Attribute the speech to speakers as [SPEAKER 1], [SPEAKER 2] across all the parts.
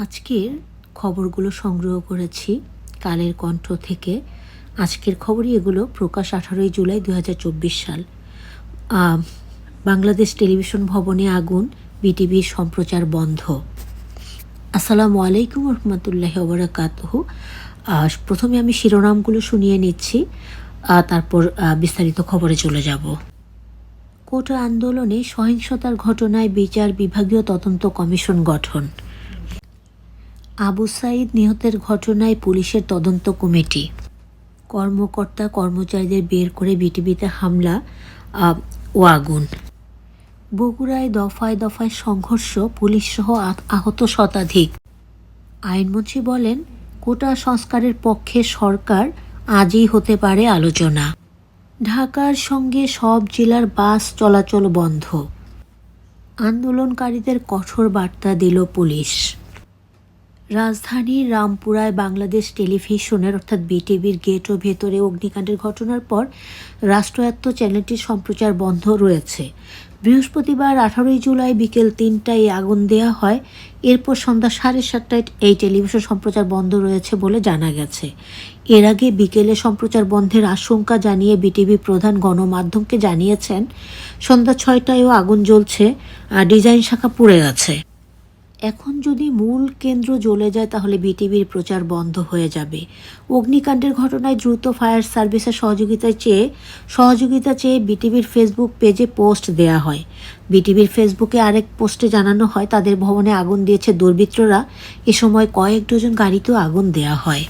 [SPEAKER 1] আজকের খবরগুলো সংগ্রহ করেছি কালের কণ্ঠ থেকে। আজকের খবরই এগুলো, প্রকাশ আঠারোই জুলাই দু হাজার চব্বিশ সাল। বাংলাদেশ টেলিভিশন ভবনে আগুন বিটিভির সম্প্রচার বন্ধ। আসসালামু আলাইকুম রহমতুল্লাহ ওবরাকাতহ। প্রথমে আমি শিরোনামগুলো শুনিয়ে নিচ্ছি তারপর বিস্তারিত খবরে চলে যাব। কোটা আন্দোলনে সহিংসতার ঘটনায় বিচার বিভাগীয় তদন্ত কমিশন গঠন। আবু সাইদ নিহতের ঘটনায় পুলিশের তদন্ত কমিটি। কর্মকর্তা কর্মচারীদের বের করে বিটিভিতে হামলা আহ, ও আগুন। বগুড়ায় দফায় দফায় সংঘর্ষ পুলিশসহ আহত শতাধিক। আইনমন্ত্রী বলেন কোটা সংস্কারের পক্ষে সরকার আজই হতে পারে আলোচনা। ঢাকার সঙ্গে সব জেলার বাস চলাচল বন্ধ। আন্দোলনকারীদের কঠোর বার্তা দিল পুলিশ। রাজধানীর রামপুরায় বাংলাদেশ টেলিভিশনের, অর্থাৎ বিটিভির গেট ও ভেতরে অগ্নিকাণ্ডের ঘটনার পর রাষ্ট্রায়ত্ত চ্যানেলটির সম্প্রচার বন্ধ রয়েছে। বৃহস্পতিবার আঠারোই জুলাই বিকেল তিনটায় আগুন দেয়া হয়। এরপর সন্ধ্যা সাড়ে সাতটায় এই টেলিভিশন সম্প্রচার বন্ধ রয়েছে বলে জানা গেছে। এর আগে বিকেলে সম্প্রচার বন্ধের আশঙ্কা জানিয়ে বিটিভি প্রধান গণমাধ্যমকে জানিয়েছেন, সন্ধ্যা ছয়টায়ও আগুন জ্বলছে আর ডিজাইন শাখা পুড়ে গেছে। এখন যদি মূল কেন্দ্র জ্বলে যায়, তাহলে বিটিভির প্রচার বন্ধ হয়ে যাবে। অগ্নিকাণ্ডের ঘটনায় দ্রুত ফায়ার সার্ভিসের সহযোগিতা চেয়ে সহযোগিতা চেয়ে বিটিভির ফেসবুক পেজে পোস্ট দেয়া হয়। বিটিভির ফেসবুকে আরেক পোস্টে জানানো হয়, তাদের ভবনে আগুন দিয়েছে দুর্বৃত্তরা। এ সময় কয়েক ডজন গাড়িতেও আগুন দেয়া হয়।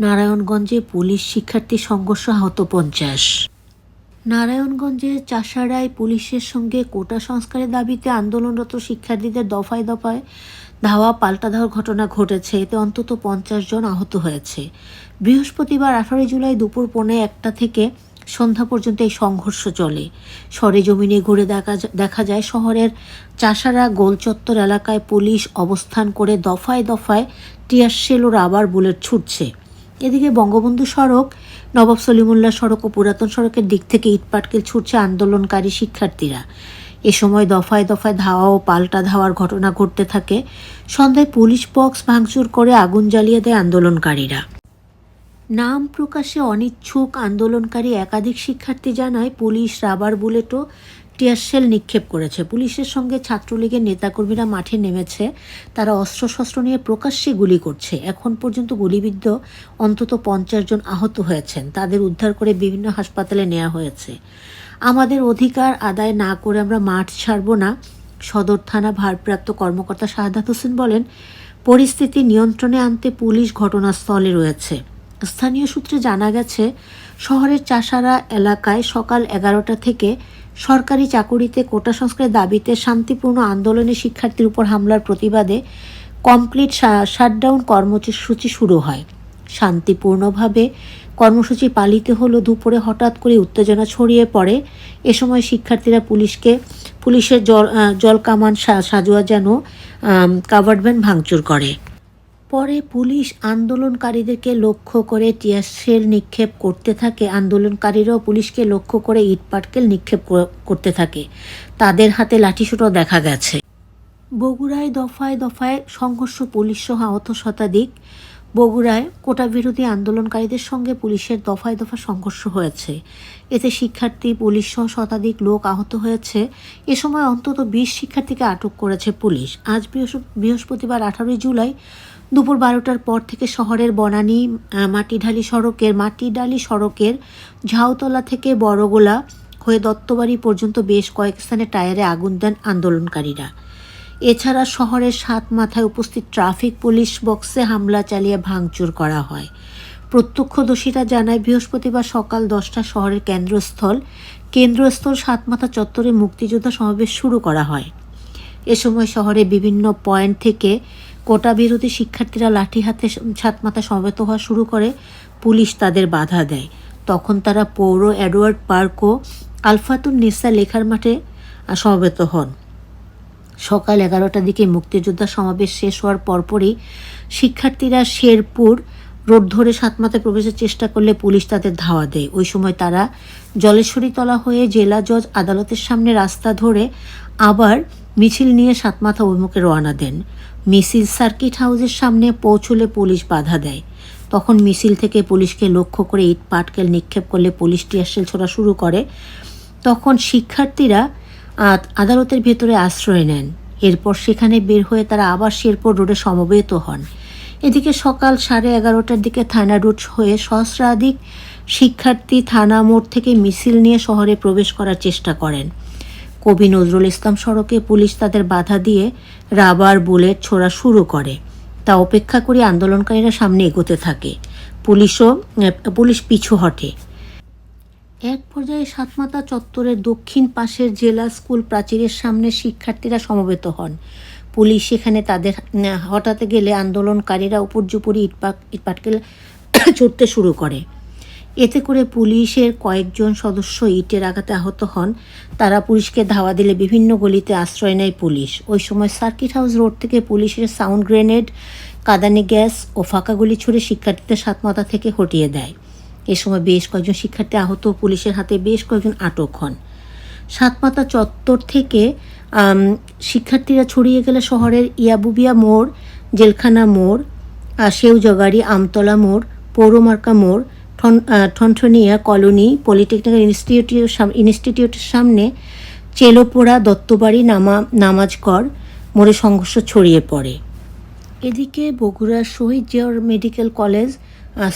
[SPEAKER 1] নারায়ণগঞ্জে পুলিশ শিক্ষার্থী সংঘর্ষ আহত পঞ্চাশ। নারায়ণগঞ্জের চাষাড়ায় পুলিশের সঙ্গে কোটা সংস্কারের দাবিতে আন্দোলনরত শিক্ষার্থীদের দফায় দফায় ধাওয়া পাল্টা ধাওয়ার ঘটনা ঘটেছে। এতে অন্তত পঞ্চাশ জন আহত হয়েছে। বৃহস্পতিবার আঠারোই জুলাই দুপুর পৌনে একটা থেকে সন্ধ্যা পর্যন্ত এই সংঘর্ষ চলে। সরেজমিনে ঘুরে দেখা দেখা যায়, শহরের চাষারা গোলচত্বর এলাকায় পুলিশ অবস্থান করে দফায় দফায় টিয়ারশেল ও রাবার বুলেট ছুটছে। এদিকে বঙ্গবন্ধু সড়ক, নবাব সলিমুল্লাহ সড়ক ও পুরাতন সড়কের দিক থেকে ইটপাটকেল ছুটছে আন্দোলনকারী শিক্ষার্থীরা। এ সময় দফায় দফায় ধাওয়া ও পাল্টা ধাওয়ার ঘটনা ঘটতে থাকে। সন্ধ্যায় পুলিশ বক্স ভাঙচুর করে আগুন জ্বালিয়ে দেয় আন্দোলনকারীরা। নাম প্রকাশে অনিচ্ছুক আন্দোলনকারী একাধিক শিক্ষার্থী জানায় পুলিশ রাবার বুলেট ও টিয়ারশেল নিক্ষেপ করেছে। পুলিশের সঙ্গে ছাত্রলীগের নেতাকর্মীরা মাঠে নেমেছে। তারা অস্ত্রশস্ত্র নিয়ে প্রকাশ্যে গুলি করছে। এখন পর্যন্ত গুলিবিদ্ধ অন্তত পঞ্চাশ জন আহত হয়েছেন। তাদের উদ্ধার করে বিভিন্ন হাসপাতালে নেওয়া হয়েছে। আমাদের অধিকার আদায় না করে আমরা মাঠ ছাড়ব না, সদর থানা ভারপ্রাপ্ত কর্মকর্তা শাহাদাত হোসেন বলেন, পরিস্থিতি নিয়ন্ত্রণে আনতে পুলিশ ঘটনাস্থলে রয়েছে। স্থানীয় সূত্রে জানা গেছে, শহরের চাষারা এলাকায় সকাল এগারোটা থেকে সরকারি চাকুরিতে কোটা সংস্কারের দাবিতে শান্তিপূর্ণ আন্দোলনে শিক্ষার্থীর উপর হামলার প্রতিবাদে কমপ্লিট শাটডাউন কর্মসূচি শুরু হয়। শান্তিপূর্ণভাবে কর্মসূচি পালিত হলো দুপুরে হঠাৎ করে উত্তেজনা ছড়িয়ে পড়ে। এ সময় শিক্ষার্থীরা পুলিশকে পুলিশের জল আহ, জলকামান সা- সাজোয়া যেন কাভার্ড ভ্যান ভাঙচুর করে। পরে পুলিশ আন্দোলনকারীদেরকে লক্ষ্য করে টিয়ারশেল নিক্ষেপ করতে থাকে। আন্দোলনকারীরাও পুলিশকে লক্ষ্য করে ইটপাটকেল নিক্ষেপ করতে থাকে। তাদের হাতে লাঠিসোঁটাও দেখা গেছে। বগুড়ায় দফায় দফায় সংঘর্ষ পুলিশ সহ আহত শতাধিক। বগুড়ায় কোটা বিরোধী আন্দোলনকারীদের সঙ্গে পুলিশের দফায় দফা সংঘর্ষ হয়েছে। এতে শিক্ষার্থী, পুলিশ সহ শতাধিক লোক আহত হয়েছে। এ সময় অন্তত বিশ শিক্ষার্থীকে আটক করেছে পুলিশ। আজ বৃহস্প- বৃহস্পতিবার আঠারোই জুলাই দুপুর বারোটার পর থেকে শহরের বনানী মাটিঢালি সড়কের মাটিডালি সড়কের ঝাউতলা থেকে বড়গোলা হয়ে দত্তবাড়ি পর্যন্ত বেশ কয়েক স্থানে টায়ারে আগুন দেন আন্দোলনকারীরা। এছাড়া শহরের সাত মাথায় উপস্থিত ট্রাফিক পুলিশ বক্সে হামলা চালিয়ে ভাঙচুর করা হয়। প্রত্যক্ষদর্শীরা জানায়, বৃহস্পতিবার সকাল দশটা শহরের কেন্দ্রস্থল কেন্দ্রস্থল সাতমাথা চত্বরে মুক্তিযোদ্ধা সমাবেশ শুরু করা হয়। এ সময় শহরে বিভিন্ন পয়েন্ট থেকে কোটা বিরোধী শিক্ষার্থীরা লাঠি হাতে ছাতমাথা সমবেত হওয়া শুরু করে, পুলিশ তাদের বাধা দেয়। তখন তারা পৌর এডওয়ার্ড পার্ক ও আলফাতুন নিসা লেখার মাঠে সমবেত হন। সকাল এগারোটার দিকে মুক্তিযোদ্ধা সমাবেশ শেষ হওয়ার পরপরই শিক্ষার্থীরা শেরপুর রোড ধরে সাতমাথায় প্রবেশের চেষ্টা করলে পুলিশ তাদের ধাওয়া দেয়। ওই সময় তারা জলেশ্বরীতলা হয়ে জেলা জজ আদালতের সামনে রাস্তা ধরে আবার মিছিল নিয়ে সাতমাথা অভিমুখে রওনা দেন। মিছিল সার্কিট হাউসের সামনে পৌঁছলে পুলিশ বাধা দেয়। তখন মিছিল থেকে পুলিশকে লক্ষ্য করে ইট পাটকেল নিক্ষেপ করলে পুলিশ টিয়ারশেল ছোড়া শুরু করে। তখন শিক্ষার্থীরা আদালতের ভেতরে আশ্রয় নেন। এরপর সেখানে বের হয়ে তারা আবার শেরপুর রোডে সমবেত হন। এদিকে সকাল সাড়ে এগারোটার দিকে থানা রুট হয়ে সহস্রাধিক শিক্ষার্থী থানা মোড় থেকে মিছিল নিয়ে শহরে প্রবেশ করার চেষ্টা করেন। কবি নজরুল ইসলাম সড়কে পুলিশ তাদের বাধা দিয়ে রাবার বুলেট ছোড়া শুরু করে। তা অপেক্ষা করে আন্দোলনকারীরা সামনে এগোতে থাকে। পুলিশও পুলিশ পিছু হটে। এক পর্যায়ে সাতমাতা চত্বরের দক্ষিণ পাশের জেলা স্কুল প্রাচীরের সামনে শিক্ষার্থীরা সমবেত হন। পুলিশ সেখানে তাদের হটাতে গেলে আন্দোলনকারীরা উপর্যুপরি ইটপাক, ইটপাটকেল ছুটতে শুরু করে। এতে করে পুলিশের কয়েকজন সদস্য ইটের আঘাতে আহত হন। তারা পুলিশকে ধাওয়া দিলে বিভিন্ন গলিতে আশ্রয় নেয় পুলিশ। ওই সময় সার্কিট হাউস রোড থেকে পুলিশের সাউন্ড গ্রেনেড, কাদানি গ্যাস ও ফাঁকা গুলি ছুড়ে শিক্ষার্থীদের সাতমাথা থেকে হটিয়ে দেয়। এ সময় বেশ কয়েকজন শিক্ষার্থী আহত। পুলিশের হাতে বেশ কয়েকজন আটক হন। সাতমাথা চত্বর থেকে শিক্ষার্থীরা ছড়িয়ে গেলে শহরের ইয়াবুবিয়া মোড়, জেলখানা মোড় সেউজগাড়ি, আমতলা মোড়, পৌরমার্কা মোড় ঠনঠনিয়া কলোনি পলিটেকনিক ইনস্টিটিউটের সাম- ইনস্টিটিউটের সামনে চেলোপোড়া দত্তবাড়ি নামা, নামাজ কর, মোড়ে সংঘর্ষ ছড়িয়ে পড়ে। এদিকে বগুড়ার শহীদ জিয়র মেডিকেল কলেজ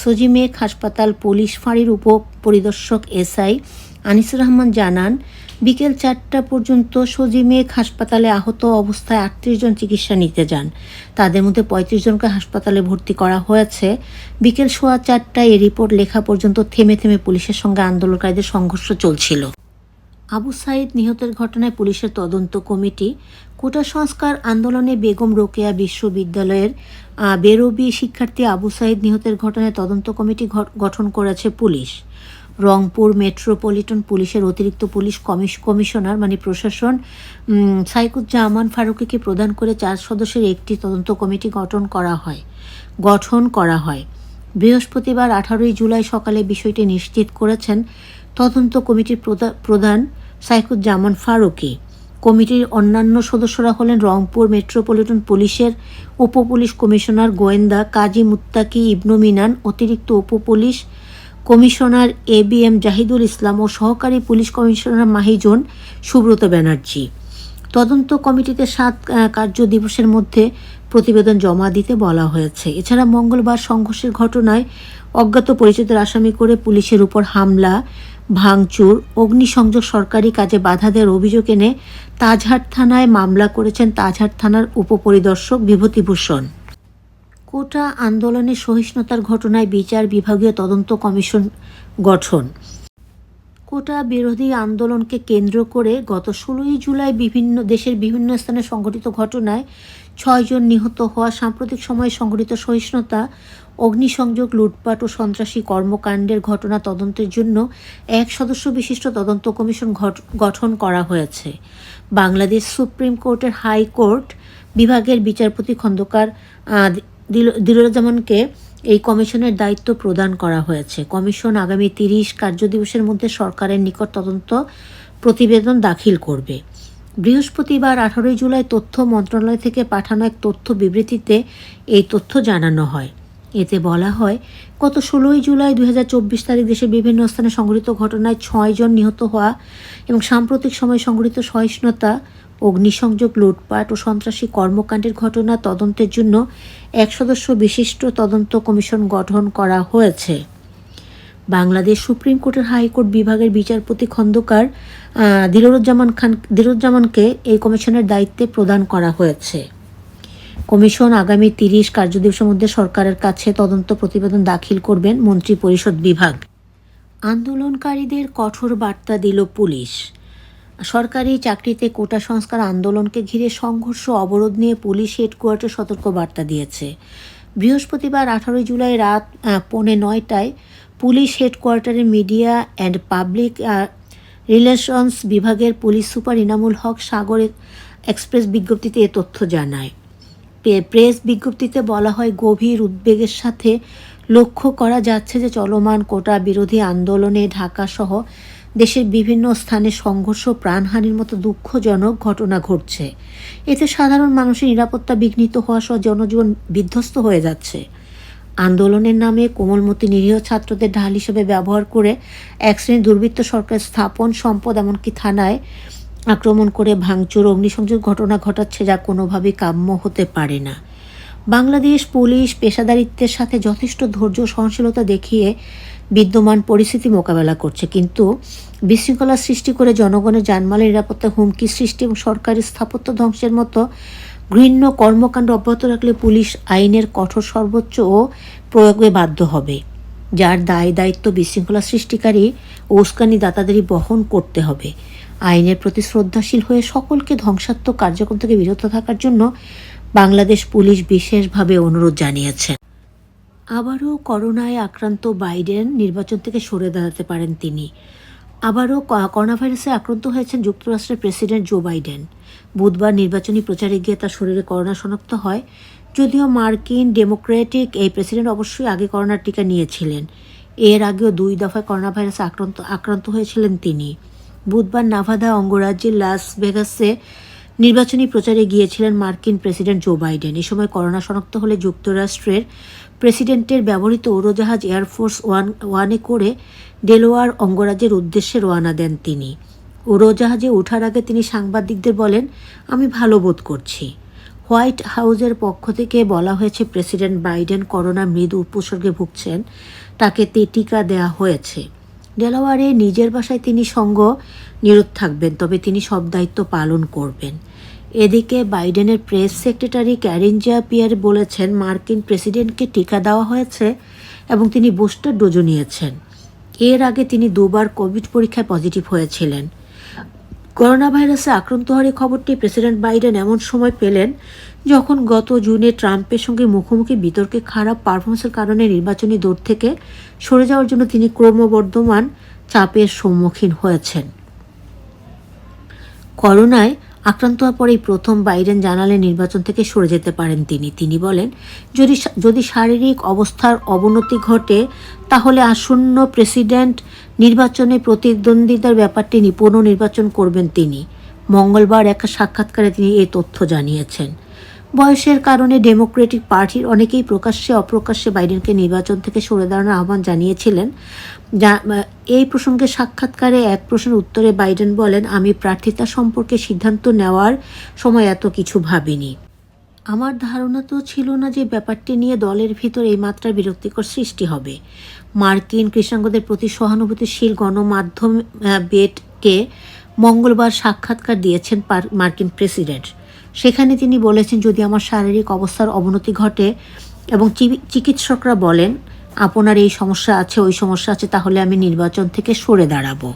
[SPEAKER 1] সজিমেক হাসপাতাল পুলিশ ফাঁড়ির উপ পরিদর্শক এসআই আনিসুর রহমান জানান বিকেল চারটা পর্যন্ত সজিমেক হাসপাতালে আহত অবস্থায় আটত্রিশ জন চিকিৎসা নিতে যান। তাদের মধ্যে পঁয়ত্রিশ জনকে হাসপাতালে ভর্তি করা হয়েছে। বিকেল সোয়া চারটায় এই রিপোর্ট লেখা পর্যন্ত থেমে থেমে পুলিশের সঙ্গে আন্দোলনকারীদের সংঘর্ষ চলছিল। আবু সাইদ নিহতের ঘটনায় পুলিশের তদন্ত কমিটি, কোটা সংস্কার আন্দোলনে বেগম রোকেয়া বিশ্ববিদ্যালয়ের বেরবি শিক্ষার্থী আবু সাইদ নিহতের ঘটনায় তদন্ত কমিটি গঠন করেছে পুলিশ। রংপুর মেট্রোপলিটন পুলিশের অতিরিক্ত পুলিশ কমিশ কমিশনার মানে প্রশাসন সাইকুজ্জামান ফারুকিকে প্রদান করে চার সদস্যের একটি তদন্ত কমিটি গঠন করা হয়, গঠন করা হয়। বৃহস্পতিবার আঠারোই জুলাই সকালে বিষয়টি নিশ্চিত করেছেন তদন্ত কমিটির প্রধান সাইকুজ্জামান ফারুকি। কমিটির অন্যান্য সদস্যরা হলেন রংপুর মেট্রোপলিটন পুলিশের উপপুলিশ কমিশনার গোয়েন্দা কাজী মুত্তাকি ইবনু মিনান, অতিরিক্ত উপপুলিশ commissioner A B M Zahidul Islam ও সহকারী পুলিশ কমিশনার মাহিজন সুব্রত ব্যানার্জি। তদন্ত কমিটিতে সাত কার্য দিবসের মধ্যে প্রতিবেদন জমা দিতে বলা হয়েছে। এছাড়া মঙ্গলবার সংঘর্ষের ঘটনায় অজ্ঞাত পরিচিতের আসামি করে পুলিশের উপর হামলা, ভাঙচুর, অগ্নিসংযোগ সরকারি কাজে বাধা দেওয়ার অভিযোগ এনে তাজহাট থানায় মামলা করেছেন তাজহাট থানার উপপরিদর্শক বিভূতিভূষণ। কোটা আন্দোলনের সহিষ্ণুতার ঘটনায় বিচার বিভাগীয় তদন্ত কমিশন গঠন। কোটা বিরোধী আন্দোলনকে কেন্দ্র করে গত ষোলোই জুলাই বিভিন্ন দেশের বিভিন্ন স্থানে সংঘটিত ঘটনায় ছয়জন নিহত হওয়া, সাম্প্রতিক সময়ে সংঘটিত সহিষ্ণুতা, অগ্নিসংযোগ, লুটপাট ও সন্ত্রাসী কর্মকাণ্ডের ঘটনা তদন্তের জন্য এক সদস্য বিশিষ্ট তদন্ত কমিশন গঠন করা হয়েছে। বাংলাদেশ সুপ্রিম কোর্টের হাইকোর্ট বিভাগের বিচারপতি খন্দকার আহ, দিল- এই কমিশনের দায়িত্ব প্রদান করা হয়েছে। কমিশন আগামী তিরিশ কার্যদিবসের মধ্যে সরকারের নিকট তদন্ত প্রতিবেদন দাখিল করবে। বৃহস্পতিবার আঠারোই জুলাই তথ্য মন্ত্রণালয় থেকে পাঠানো এক তথ্য বিবৃতিতে এই তথ্য জানানো হয়। এতে বলা হয় গত ষোলোই জুলাই দুই হাজার চব্বিশ তারিখ দেশের বিভিন্ন স্থানে সংঘটিত ঘটনায় ছয়জন নিহত হওয়া এবং সাম্প্রতিক সময়ে সংঘটিত সহিষ্ণুতা অগ্নিসংযোগ, লুটপাট ও সন্ত্রাসী কর্মকাণ্ডের ঘটনা তদন্তের জন্য এক সদস্য বিশিষ্ট তদন্ত কমিশন গঠন করা হয়েছে। বাংলাদেশ সুপ্রিম কোর্টের হাইকোর্ট বিভাগের বিচারপতি খন্দকার দিলুরুজ্জামান খান দিলুরুজ্জামানকে এই কমিশনের দায়িত্বে প্রদান করা হয়েছে। কমিশন আগামী তিরিশ কার্যদিবসের মধ্যে সরকারের কাছে তদন্ত প্রতিবেদন দাখিল করবেন মন্ত্রী পরিষদ বিভাগ। আন্দোলনকারীদের কঠোর বার্তা দিল পুলিশ। সরকারি চাকরিতে কোটা সংস্কার আন্দোলনকে ঘিরে সংঘর্ষ, অবরোধ নিয়ে পুলিশ হেডকোয়ার্টার সতর্ক বার্তা দিয়েছে। বৃহস্পতিবার আঠারোই জুলাই রাত পৌনে নয়টায় পুলিশ হেডকোয়ার্টারের মিডিয়া অ্যান্ড পাবলিক রিলেশনস বিভাগের police super Inamul Haque Sagar express বিজ্ঞপ্তিতে এ তথ্য জানায়। প্রেস বিজ্ঞপ্তিতে বলা হয়, গভীর উদ্বেগের সাথে লক্ষ্য করা যাচ্ছে যে চলমান কোটা বিরোধী আন্দোলনে ঢাকা সহ দেশের বিভিন্ন স্থানে সংঘর্ষ, প্রাণহানির মতো দুঃখজনক ঘটনা ঘটছে। এতে সাধারণ মানুষের নিরাপত্তা বিঘ্নিত হওয়া সহ জনজীবন বিধ্বস্ত হয়ে যাচ্ছে। আন্দোলনের নামে কোমলমতি নিরীহ ছাত্রদের ঢাল হিসেবে ব্যবহার করে এক শ্রেণির দুর্বৃত্ত সরকার স্থাপন সম্পদ এমনকি থানায় আক্রমণ করে ভাঙচুর, অগ্নিসংযোগ ঘটনা ঘটাচ্ছে যা কোনোভাবেই কাম্য হতে পারে না। বাংলাদেশ পুলিশ পেশাদারিত্বের সাথে যথেষ্ট ধৈর্য সহনশীলতা দেখিয়ে বিদ্যমান পরিস্থিতি মোকাবেলা করছে। কিন্তু বিশৃঙ্খলা সৃষ্টি করে জনগণের জানমালের নিরাপত্তা হুমকি সৃষ্টি এবং সরকারি স্থাপত্য ধ্বংসের মতো ঘৃণ্য কর্মকাণ্ড অব্যাহত রাখলে পুলিশ আইনের কঠোর সর্বোচ্চ ও প্রয়োগে বাধ্য হবে, যার দায় দায়িত্ব বিশৃঙ্খলা সৃষ্টিকারী ও উস্কানি দাতাদেরই বহন করতে হবে। আইনের প্রতি শ্রদ্ধাশীল হয়ে সকলকে ধ্বংসাত্মক কার্যক্রম থেকে বিরত থাকার জন্য বাংলাদেশ পুলিশ বিশেষভাবে অনুরোধ জানিয়েছেন আবারও করোনায় আক্রান্ত বাইডেন নির্বাচন থেকে সরে দাঁড়াতে পারেন তিনি। আবারও করোনা ভাইরাসে আক্রান্ত হয়েছেন যুক্তরাষ্ট্রের প্রেসিডেন্ট জো বাইডেন। বুধবার নির্বাচনী প্রচারে গিয়ে তার শরীরে করোনা শনাক্ত হয়। যদিও মার্কিন ডেমোক্রেটিক এই প্রেসিডেন্ট অবশ্যই আগে করোনার টিকা নিয়েছিলেন। এর আগেও দুই দফায় করোনা ভাইরাসে আক্রান্ত আক্রান্ত হয়েছিলেন তিনি। বুধবার নাভাদা অঙ্গরাজ্যের লাস ভেগাসে নির্বাচনী প্রচারে গিয়েছিলেন মার্কিন প্রেসিডেন্ট জো বাইডেন। এই সময় করোনা শনাক্ত হলে যুক্তরাষ্ট্রের প্রেসিডেন্টের ব্যবহৃত উড়োজাহাজ এয়ারফোর্স ওয়ান, ওয়ানে করে ডেলোয়ার অঙ্গরাজ্যের উদ্দেশ্যে রওনা দেন তিনি। উড়োজাহাজে ওঠার আগে তিনি সাংবাদিকদের বলেন, আমি ভালো বোধ করছি। হোয়াইট হাউজের পক্ষ থেকে বলা হয়েছে, প্রেসিডেন্ট বাইডেন করোনা মৃদু উপসর্গে ভুগছেন। তাকে টিকা দেওয়া হয়েছে। ডেলাওয়ারে নিজের বাসায় তিনি সঙ্গ নিরোধ থাকবেন, তবে তিনি সব দায়িত্ব পালন করবেন। এদিকে বাইডেনের প্রেস সেক্রেটারি ক্যারিনজা পিয়ার বলেছেন, মার্কিন প্রেসিডেন্টকে টিকা দেওয়া হয়েছে এবং তিনি বুস্টার ডোজও নিয়েছেন। এর আগে তিনি দুবার কোভিড পরীক্ষায় পজিটিভ হয়েছিলেন। করোনা ভাইরাসে আক্রান্ত হওয়ার এই খবরটি প্রেসিডেন্ট বাইডেন এমন সময় পেলেন যখন গত জুনে ট্রাম্পের সঙ্গে মুখোমুখি বিতর্কে খারাপ পারফরমেন্সের কারণে নির্বাচনী দৌড় থেকে সরে যাওয়ার জন্য তিনি ক্রমবর্ধমান চাপের সম্মুখীন হয়েছেন। করোনায় আক্রান্ত হওয়ার পরেই প্রথম বাইডেন জানালে নির্বাচন থেকে সরে যেতে পারেন তিনি। তিনি বলেন, যদি যদি শারীরিক অবস্থার অবনতি ঘটে, তাহলে আসন্ন প্রেসিডেন্ট নির্বাচনে প্রতিদ্বন্দ্বিতার ব্যাপারটি নিয়ে পুনর্নির্বাচন করবেন তিনি। মঙ্গলবার এক সাক্ষাৎকারে তিনি এই তথ্য জানিয়েছেন। বয়সের কারণে ডেমোক্রেটিক পার্টির অনেকেই প্রকাশ্যে, অপ্রকাশ্যে বাইডেনকে নির্বাচন থেকে সরে দাঁড়ানোর আহ্বান জানিয়েছিলেন। এই প্রসঙ্গে সাক্ষাৎকারে এক প্রশ্নের উত্তরে বাইডেন বলেন, আমি প্রার্থিতা সম্পর্কে সিদ্ধান্ত নেওয়ার সময় এত কিছু ভাবিনি। আমার ধারণা তো ছিল না যে ব্যাপারটি নিয়ে দলের ভিতর এই মাত্রার বিরক্তিকর সৃষ্টি হবে। মার্কিন কৃষ্ণাঙ্গদের প্রতি সহানুভূতিশীল গণমাধ্যম বেটকে মঙ্গলবার সাক্ষাৎকার দিয়েছেন মার্কিন প্রেসিডেন্ট। সেখানে তিনি বলেছেন, যদি আমার শারীরিক অবস্থার অবনতি ঘটে এবং চিকিৎসকরা বলেন, আপনার এই সমস্যা আছে, ওই সমস্যা আছে, তাহলে আমি নির্বাচন থেকে সরে দাঁড়াবো।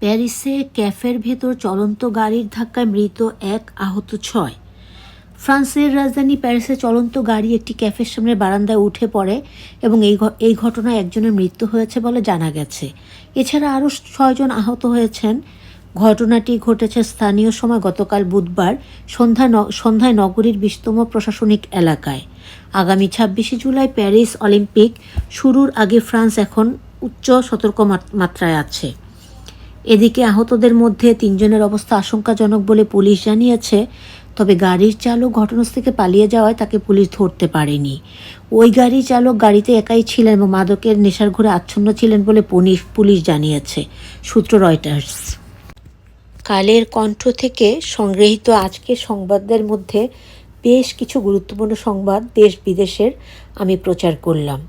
[SPEAKER 1] প্যারিসে ক্যাফের ভেতর চলন্ত গাড়ির ধাক্কায় মৃত এক আহত ছয়। ফ্রান্সের রাজধানী প্যারিসে চলন্ত গাড়ি একটি ক্যাফের সামনে বারান্দায় উঠে পড়ে এবং এই এই ঘটনায় একজনের মৃত্যু হয়েছে বলে জানা গেছে। এছাড়া আরও ছয়জন আহত হয়েছেন। ঘটনাটি ঘটেছে স্থানীয় সময় গতকাল বুধবার সন্ধ্যা সন্ধ্যায় নগরীর বিশতম প্রশাসনিক এলাকায়। আগামী ছাব্বিশে জুলাই প্যারিস অলিম্পিক শুরুর আগে ফ্রান্স এখন উচ্চ সতর্ক মাত- মাত্রায় আছে। এদিকে আহতদের মধ্যে তিনজনের অবস্থা আশঙ্কাজনক বলে পুলিশ জানিয়েছে, তবে গাড়ির চালক ঘটনাস্থল থেকে পালিয়ে যাওয়ায় তাকে পুলিশ ধরতে পারেনি। ওই গাড়ি চালক গাড়িতে একাই ছিলেন এবং মাদকের নেশার ঘরে আচ্ছন্ন ছিলেন বলে পুলিশ জানিয়েছে। সূত্র রয়টার্স। কালের কণ্ঠ থেকে সংগৃহীত আজকের সংবাদদের মধ্যে বেশ কিছু গুরুত্বপূর্ণ সংবাদ দেশ বিদেশের আমি প্রচার করলাম।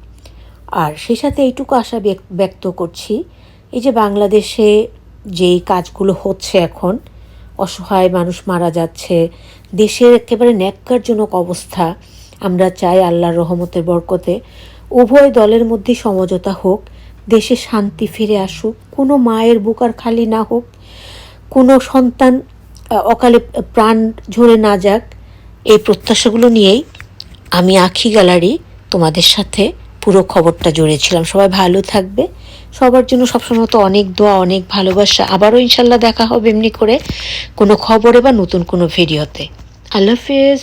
[SPEAKER 1] আর সেই সাথে এইটুকু আশা ব্যক- ব্যক্ত করছি, এই যে বাংলাদেশে যেই কাজগুলো হচ্ছে এখন, অসহায় মানুষ মারা যাচ্ছে, দেশের একেবারে ন্যাক্কারজনক অবস্থা, আমরা চাই আল্লাহর রহমতের বরকতে উভয় দলের মধ্যে সমঝোতা হোক, দেশে শান্তি ফিরে আসুক, কোনো মায়ের বুক আর খালি না হোক কোনো সন্তান অকালে প্রাণ ঝরে না যাক, এই প্রত্যাশাগুলো নিয়েই আমি আখি গ্যালারি তোমাদের সাথে পুরো খবরটা জড়েছিলাম। সবাই ভালো থাকবে। সবার জন্য সবসময় তো অনেক দোয়া, অনেক ভালোবাসা। আবারও ইনশাল্লাহ দেখা হবে এমনি করে কোনো খবরে বা নতুন কোনো ভিডিওতে। আল্লাহ হাফেজ।